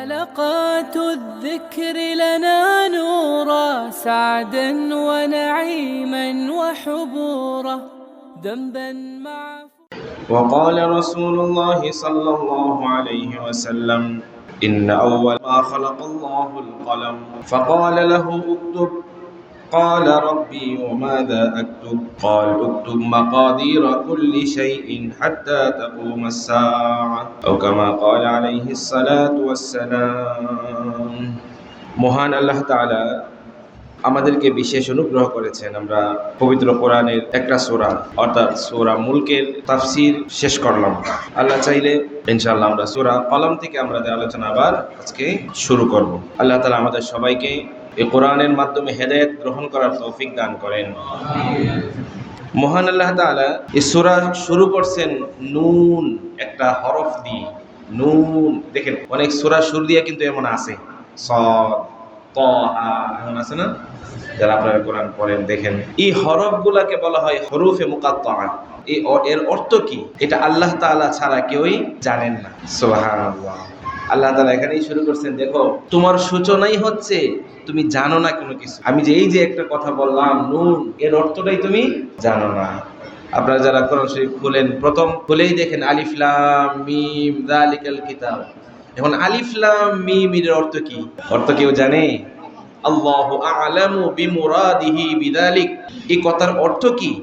حلقات الذكر لنا نورا سعدا ونعيما وحبورا. ذنبا مع وقال رسول الله صلى الله عليه وسلم إن أول ما خلق الله القلم فقال له اكتب. قال ربي وماذا أكتب قال اكتب مقادير كل شيء حتى تقوم الساعة أو كما قال عليه الصلاة والسلام মহান আল্লাহ তাআলা আমাদেরকে বিশেষ অনুগ্রহ করেছেন আমরা পবিত্র কোরআনের একটা সোরা, অর্থাৎ সোরা মুলকের তাফসির শেষ করলাম। আল্লাহ চাইলে ইনশাআল্লাহ আমরা সোরা কলম থেকে আমরা আলোচনা আবার আজকে শুরু করব। আল্লাহ তালা আমাদের সবাইকে এই কোরআনের মাধ্যমে হেদায়েত গ্রহণ করার তৌফিক দান করেন। মহান আল্লাহ তাআলা এই সোরা শুরু করছেন নুন, একটা হরফ দিয়ে। নুন, দেখেন, অনেক সোরা শুরু দিয়ে কিন্তু এমন আছে। সদ আছে না? যারা আপনারা কোরআন পড়েন, দেখেন। এই হরফগুলাকে বলা হয় হরুফে মুকাত্তা এই এর অর্থ কি? এটা আল্লাহ ছাড়া কেউই জানেন না। আল্লাহ তাআলা এখানেই শুরু করছেন, দেখো, তোমার সূচনাই হচ্ছে তুমি জানো না কোনো কিছু। আমি যে, এই যে একটা কথা বললাম নুন এর অর্থটাই তুমি জানো না। আপনারা যারা কোরআন শরীফ খুলেন, প্রথম খুলেই দেখেন আলিফ লাম মিম যালিকাল কিতাব। এখন আলিফ লাম মিম এর অর্থ কি? অর্থ কেউ জানে? আল্লাহু আ'লামু বিমুরাদিহি বিযালিক এই কথার অর্থ কি?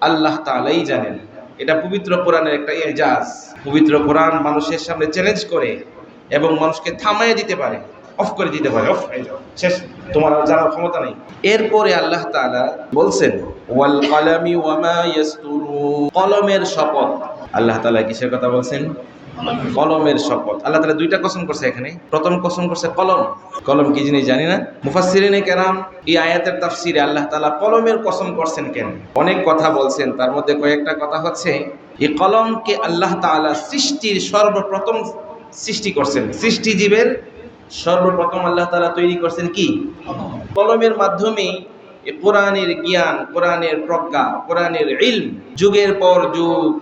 আল্লাহ তাআলাই জানেন। এটা পবিত্র কোরআনের একটা এজাজ। পবিত্র কোরআন মানুষের সামনে চ্যালেঞ্জ করে এবং মানুষকে থামাইয়ে দিতে পারে। অফ করে দিতে পারে। অফ শেষ। তোমার জানার ক্ষমতা নেই। এরপরে আল্লাহ তাআলা বলছেন, ওয়াল কলামি ওয়ামা ইয়াসতুরুন। কলমের শপথ। আল্লাহ তাআলা কিসের কথা বলছেন? কলমের শপথ। আল্লাহ তালা দুইটা কসম করছে এখানে। প্রথম কসম করছে কলম। কলম কি জিনিস জানি না। মুফাসসিরিনে কেরাম, এই আয়াতের তাফসিরে আল্লাহ তালা কলমের কসম করছেন কেন? অনেক কথা বলছেন, তার মধ্যে কয়েকটা কথা হচ্ছে, এই কলমকে আল্লাহ তাআলা সৃষ্টির সর্বপ্রথম সৃষ্টি করছেন। সৃষ্টিজীবের সর্বপ্রথম আল্লাহ তালা তৈরি করছেন কি? কলমের মাধ্যমে কোরআনের জ্ঞান, কোরআনের প্রজ্ঞা, কোরআনের ইলম, যুগের পর যুগ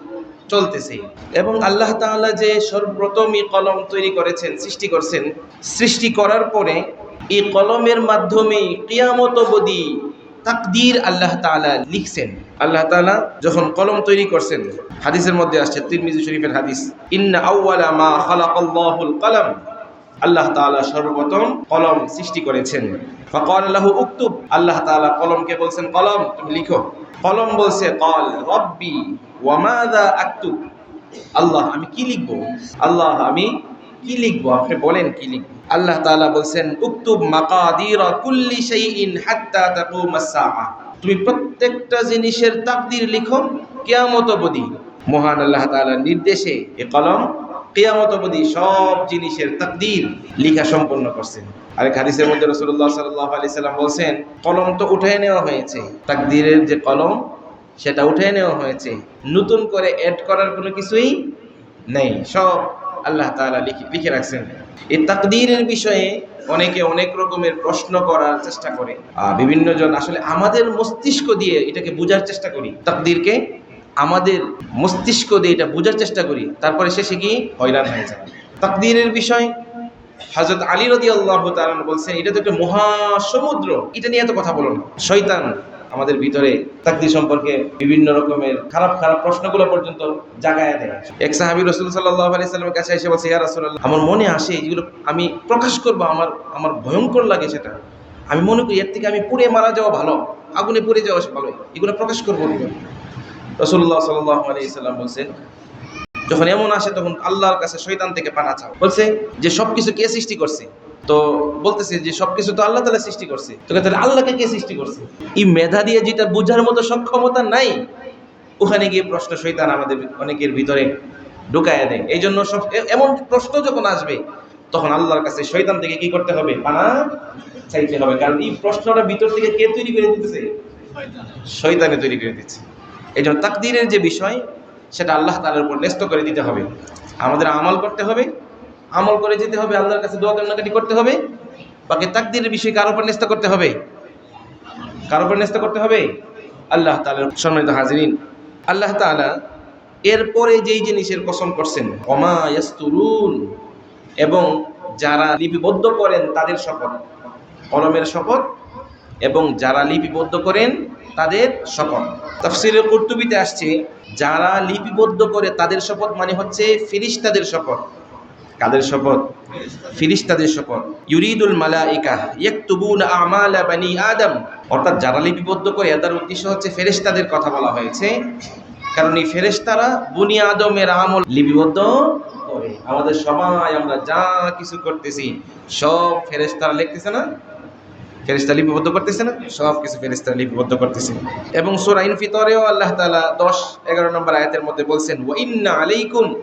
চলতেছে। এবং আল্লাহ তাআলা যে সর্বপ্রথম এই কলম তৈরি করেছেন, সৃষ্টি করছেন, সৃষ্টি করার পরে এই কলমের মাধ্যমে কিয়ামত অবধি তাকদীর আল্লাহ তাআলা লিখছেন। আল্লাহ তাআলা যখন কলম তৈরি করছেন, হাদিসের মধ্যে আসছে, তিরমিজি শরীফের হাদিস, ইন্না আউওয়ালা মা খালাকাল্লাহুল কলম। আল্লাহ তাআলা সর্বপ্রথম কলম সৃষ্টি করেছেন। ফাকাল লাহু উকতুব। আল্লাহ তাআলা কলমকে বলছেন, কলম, তুমি লিখো। কলম বলছে, কল রব্বি ওয়া মাযা আকতুব। আল্লাহ, আমি কি লিখব? আল্লাহ, আমি কি লিখব? আপনি বলেন, কি লিখব? আল্লাহ তাআলা বলছেন, উক্তুব মাকাদিরা কুল্লি শাইইন হাত্তা তাকুমাস সাআ তুমি প্রত্যেকটা জিনিসের তাকদীর লিখো, কিয়ামত অবধি। মহান আল্লাহ তাআলার নির্দেশে এ কলম কিয়ামত অবধি সব জিনিসের তাকদীর লিখা সম্পন্ন করছেন। আরেক হাদিসের মধ্যে রাসূলুল্লাহ সাল্লাল্লাহু আলাইহি সাল্লাম বলছেন, কলম তো উঠিয়ে নেওয়া হয়েছে। তাকদীরের যে কলম, সেটা উঠিয়ে নেওয়া হয়েছে। নতুন করে অ্যাড করার কোনো কিছুই নেই। সব আল্লাহ তাআলা লিখে লিখে রাখছেন। এই তাকদীরের বিষয়ে অনেকে অনেক রকমের প্রশ্ন করার চেষ্টা করে। বিভিন্ন জন আসলে আমাদের মস্তিষ্ক দিয়ে এটাকে বোঝার চেষ্টা করি। তাকদীরকে আমাদের মস্তিষ্ক দিয়ে এটা বোঝার চেষ্টা করি, তারপরে শেষে গিয়ে হয়রান হয়ে যায় তাকদীরের বিষয় হজরত আলী রদি আল্লাহ বলছেন, এটা তো একটা মহাসমুদ্র এটা নিয়ে এত কথা বলো না। শয়তান আমাদের ভিতরে তাকদির সম্পর্কে বিভিন্ন রকমের খারাপ খারাপ প্রশ্নগুলো পর্যন্ত জাগায় দেয়। এক সাহাবী রসুল সাল্লাহ আলি সাল্লামের কাছে এসে বলছে, ইয়া রাসূলুল্লাহ, আমার মনে আসে যেগুলো আমি প্রকাশ করব, আমার আমার ভয়ঙ্কর লাগে সেটা। আমি মনে করি এর থেকে আমি পুড়ে মারা যাওয়া ভালো, আগুনে পুড়ে যাওয়া ভালো এগুলো প্রকাশ করব রসুল্লাহ বলছেন, যখন এমন আসে তখন আল্লাহর কাছে শয়তান থেকে পানা চাও। বলছে যে কে সৃষ্টি করছে? তো বলতেছে যে সবকিছু তো আল্লাহ তালা সৃষ্টি করছে। তো তাহলে আল্লাহকে কে সৃষ্টি করছে? এই মেধা দিয়ে যেটা বোঝার মতো সক্ষমতা নাই, ওখানে গিয়ে প্রশ্ন শৈতান আমাদের অনেকের ভিতরে ঢুকায় দেয়। এই জন্য সব এমন প্রশ্ন যখন আসবে, তখন আল্লাহর কাছে শৈতান থেকে কি করতে হবে? পানা চাইতে হবে। কারণ এই প্রশ্নটা ভিতর থেকে কে তৈরি করে দিতেছে? শৈতানে তৈরি করে দিচ্ছে। এই জন্য তাকদিরের যে বিষয়, সেটা আল্লাহ তালার উপর ন্যস্ত করে দিতে হবে। আমাদের আমল করতে হবে, আমল করে যেতে হবে, আল্লাহর কাছে দোয়া কান্নাকাটি করতে হবে। বাকি তাকদিরের বিষয় কার উপর ন্যস্ত করতে হবে? কার উপর ন্যস্ত করতে হবে? আল্লাহ তালার সম্মানিত হাজিরিন, আল্লাহ তাআলা এরপরে যেই জিনিসের কসম করছেন অমায়াস্তুরুন এবং যারা লিপিবদ্ধ করেন তাদের শপথ, কলমের শপথ, এবং যারা লিপিবদ্ধ করেন তাদের শপথ। তাফসিরের কর্তুবিতে আসছে, যারা লিপিবদ্ধ করে তাদের শপথ মানে হচ্ছে ফিরিস্তাদের শপথ। কাদের শপথ? ফিরিস্তাদের শপথ। ইউরিদুল মালাইকা ইয়াকতুবুনা আমালা বানি আদম। অর্থাৎ যারা লিপিবদ্ধ করে এদের উদ্দেশ্য হচ্ছে ফেরেশতাদের কথা বলা হয়েছে। কারণ এই ফেরেশতারা বুনি আদমের আমল লিপিবদ্ধ করে। আমাদের সবাই আমরা যা কিছু করতেছি, সব ফেরেশতারা লিখতেছে না? ফেরেশতা লিপিবদ্ধ করতেছে না? সব কিছু ফেরেশতা লিপিবদ্ধ করতেছে। এবং সূরা ইনফিতরেও আল্লাহ তাআলা 10 11 নম্বর আয়াতের মধ্যে বলছেন, ওয়া ইন্না আলাইকুম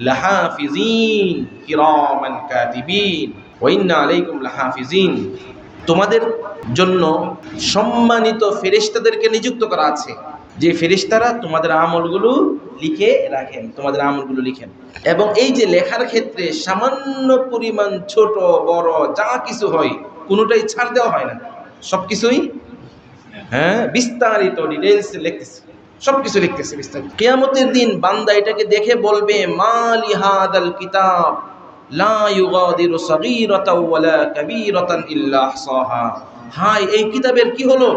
লাহাফিজিন কিরামান কাতিবিন ওয়া ইন্না আলাইকুম লাহাফিজিন। তোমাদের জন্য সম্মানিত ফেরেশতাদেরকে নিযুক্ত করা আছে। যে ফেরেশতারা তোমাদের আমলগুলো লিখে রাখেন, তোমাদের আমলগুলো লিখেন। এবং এই যে লেখার ক্ষেত্রে সামান্য পরিমাণ ছোট, বড়, যা কিছু হয় কোনোটাই ছাড় দেওয়া হয় না। সব কিছুই হ্যাঁ বিস্তারিত ডিটেলস লিখতেছে। সব কিছু লিখতেছে বিস্তারিত। কেয়ামতের দিন বান্দা এটাকে দেখে বলবে, মালি হাদাল কিতাব, লা ইউগাদিরু সাগীরাতাও ওয়ালা কাবীরাতান ইল্লা আহসাহা। হাই এই কিতাবের কি হলো?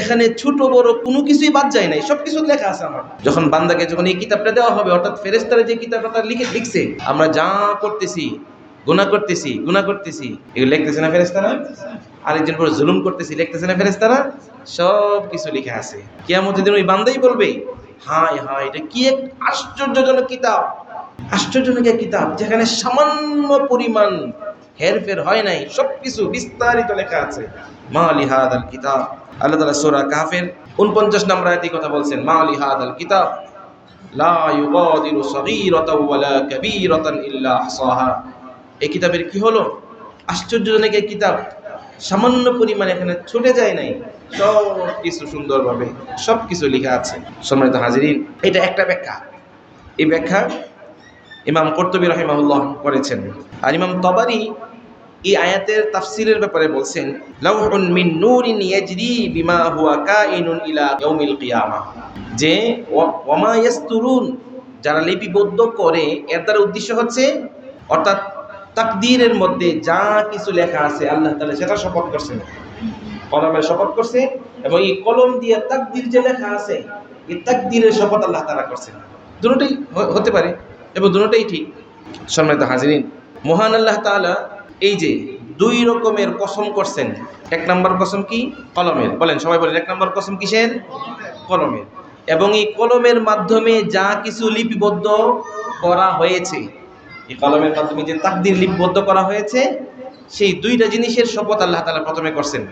এখানে ছোট, বড় কোনো কিছুই বাদ যায় নাই। সব কিছু লেখা আছে আমার। যখন বান্দাকে যখন এই কিতাবটা দেওয়া হবে, অর্থাৎ ফেরেস্তারা যে কিতাবটা লিখে লিখছে, আমরা যা করতেছি গুনাহ করতেছি গুনাহ করতেছি। এগুলো লিখতেছে না ফেরেস্তারা আরেকজন পর জুলুম করতেছি লিখতেছে না ফেরেস্তারা সব কিছু লিখে আছে। কিয়ামতের দিন ওই বান্দাই বলবে হাই হাই এটা কি এক আশ্চর্যজনক কিতাব? আশ্চর্যজনক এক কিতাব, যেখানে সামান্য পরিমাণ হেরফের হয় নাই, সবকিছু বিস্তারিত লেখা আছে। মা আলি হাদ আল কিতাব। আল্লাহ তালা সোরা কাফের উনপঞ্চাশ নম্বর আয়াতে কথা বলছেন, মা আলি হাদ আল কিতাব লা ইউগাদিরু সগীরাতাও ওয়ালা কাবীরাতান ইল্লা আহসাহা। এই কিতাবের কি হলো? আশ্চর্যজনক এই কিতাব। সামান্য পরিমাণ এখানে ছুটে যায় নাই। সব কিছু সুন্দরভাবে সব কিছু লেখা আছে। সম্মানিত হাজিরিন, এটা একটা ব্যাখ্যা। এই ব্যাখ্যা ইমাম কর্তবী রহিমাহুল্লাহ করেছেন। আর ইমাম তবারি এই আয়াতের তাফসিরের ব্যাপারে বলছেন, লাউহুন মিন নূরিন ইয়াজরি বিমা হুয়া কাইনুন ইলা ইয়াউমিল কিয়ামা। যে ওয়া- ওয়ামা ইয়াসতুরুন, যারা লিপিবদ্ধ করে, এর দ্বারা উদ্দেশ্য হচ্ছে, অর্থাৎ তাকদীরের মধ্যে যা কিছু লেখা আছে, আল্লাহ তাআলা সেটা শপথ করছেন। কলমের শপথ করছে এবং এই কলম দিয়ে তাকদীর যে লেখা আছে, এই তাকদীরের শপথ আল্লাহ তাআলা করছেন। দুটোই হতে পারে এবং দুটোই ঠিক। সম্মানিত হাজিরিন, মহান আল্লাহ তাআলা এই যে দুই রকমের কসম করছেন, এক নম্বর কসম কি? কলমের। বলেন, সবাই বলেন, এক নম্বর কসম কিসের? কলমের। এবং এই কলমের মাধ্যমে যা কিছু লিপিবদ্ধ করা হয়েছে এই কলমের মাধ্যমে যে তাকদির লিপিবদ্ধ করা হয়েছে, সেই দুইটা জিনিসের শপথ আল্লাহ তালা প্রথমে করছেন।